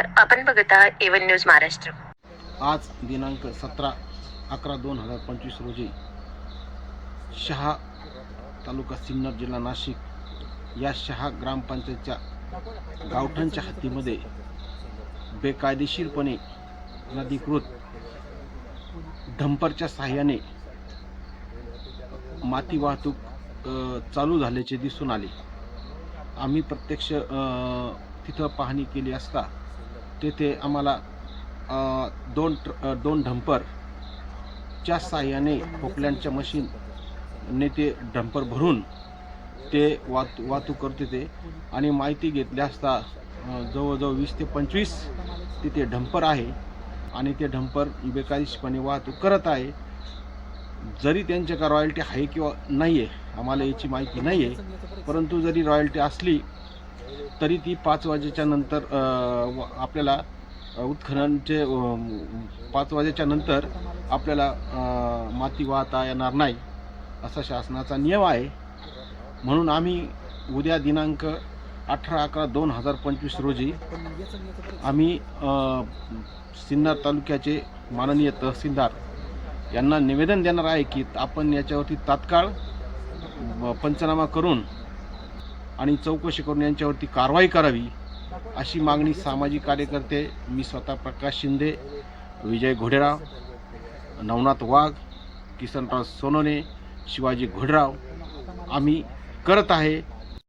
नमस्कार आपण बघत आहात एवन न्यूज महाराष्ट्र. आज दिनांक सतरा अकरा दोन हजार पंचवीस रोजी शहा तालुका सिन्नर जिल्हा नाशिक या शहा ग्रामपंचायतच्या गावठांच्या हद्दीमध्ये बेकायदेशीरपणे नदीकृत ढंपरच्या सहाय्याने माती वाहतूक चालू झाल्याचे दिसून आले. आम्ही प्रत्यक्ष तिथं पाहणी केली असता तेथे आम्हाला दोन ट्र दोन डंपरच्या साहाय्याने मशीन मशीनने ते डंपर भरून ते वाहतू वाहतूक करते ते आणि माहिती घेतली असता जवळजवळ वीस ते पंचवीस तिथे ढंपर आहे. आणि ते ढंपर बेकायदेशीरपणे वाहतूक करत आहे. जरी त्यांच्याकडे रॉयल्टी आहे किंवा नाही आहे आम्हाला याची माहिती नाही आहे परंतु जरी रॉयल्टी असली तरी ती पाच वाजेच्या नंतर व- आपल्याला उत्खननचे पाच वाजेच्या नंतर आपल्याला माती वाहता येणार नाही असा शासनाचा नियम आहे. म्हणून आम्ही उद्या दिनांक अठरा अकरा दोन हजार पंचवीस रोजी आम्ही सिन्नर तालुक्याचे माननीय तहसीलदार यांना निवेदन देणार आहे की आपण याच्यावरती तात्काळ पंचनामा करून आणि चौकशी करून यांच्यावरती कारवाई करावी अशी मागणी सामाजिक कार्यकर्ते मी स्वतः प्रकाश शिंदे विजय घोडेराव नवनाथ वाघ किसनराव सोनोने शिवाजी घोडराव आम्ही करत आहे.